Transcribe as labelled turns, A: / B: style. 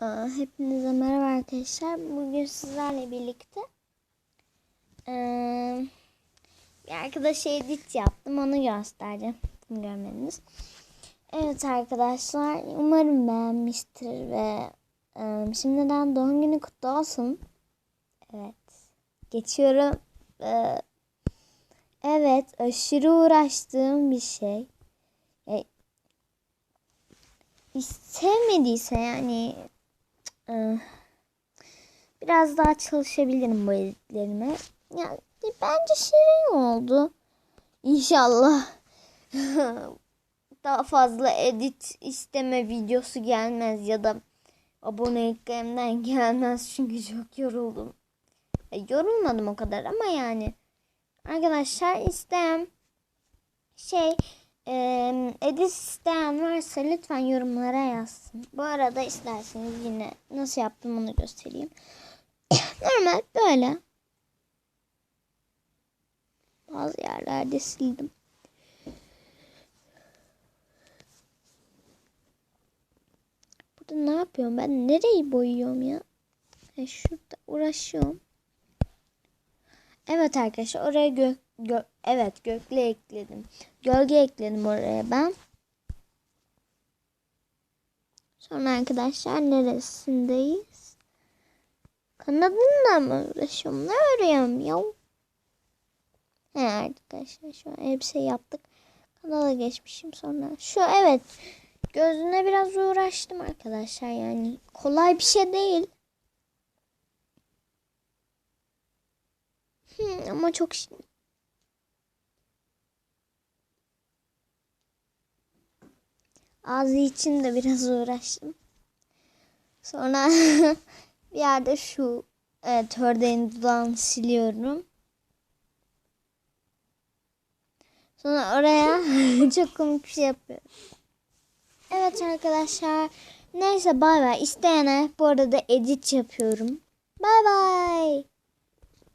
A: Hepinize merhaba arkadaşlar. Bugün sizlerle birlikte bir arkadaşa edit yaptım. Onu göstereceğim. Bunu görmediniz. Evet arkadaşlar. Umarım beğenmiştir ve şimdiden doğum günü kutlu olsun. Evet. Geçiyorum. Evet. Aşırı uğraştığım bir şey. E, sevmediyse yani ee, Biraz daha çalışabilirim bu editlerime. Yani bence şirin oldu. İnşallah daha fazla edit isteme videosu gelmez ya da aboneliklerimden gelmez çünkü çok yoruldum. E, yorulmadım o kadar ama yani arkadaşlar isteyen şey ee, edit isteyen varsa lütfen yorumlara yazsın. Bu arada isterseniz yine nasıl yaptım onu göstereyim. Normal böyle. Bazı yerlerde sildim. Burada ne yapıyorum ben? Nereyi boyuyorum ya? E şurada uğraşıyorum. Evet arkadaşlar oraya gö, gö evet gökle ekledim. Gölge ekledim oraya ben. Sonra arkadaşlar neresindeyiz? Kanadınla mı uğraşıyorum? Ne örüyorum ya? He arkadaşlar şu an elbise yaptık. Kanala geçmişim sonra. Şu evet. Gözüne biraz uğraştım arkadaşlar yani. Kolay bir şey değil. Ama çok Ağzı için de biraz uğraştım. Sonra bir yerde şu evet ördeğin dudağını siliyorum. Sonra oraya çok komik bir şey yapıyorum. Evet arkadaşlar. Neyse bay bay. İsteyene bu arada edit yapıyorum. Bay bay.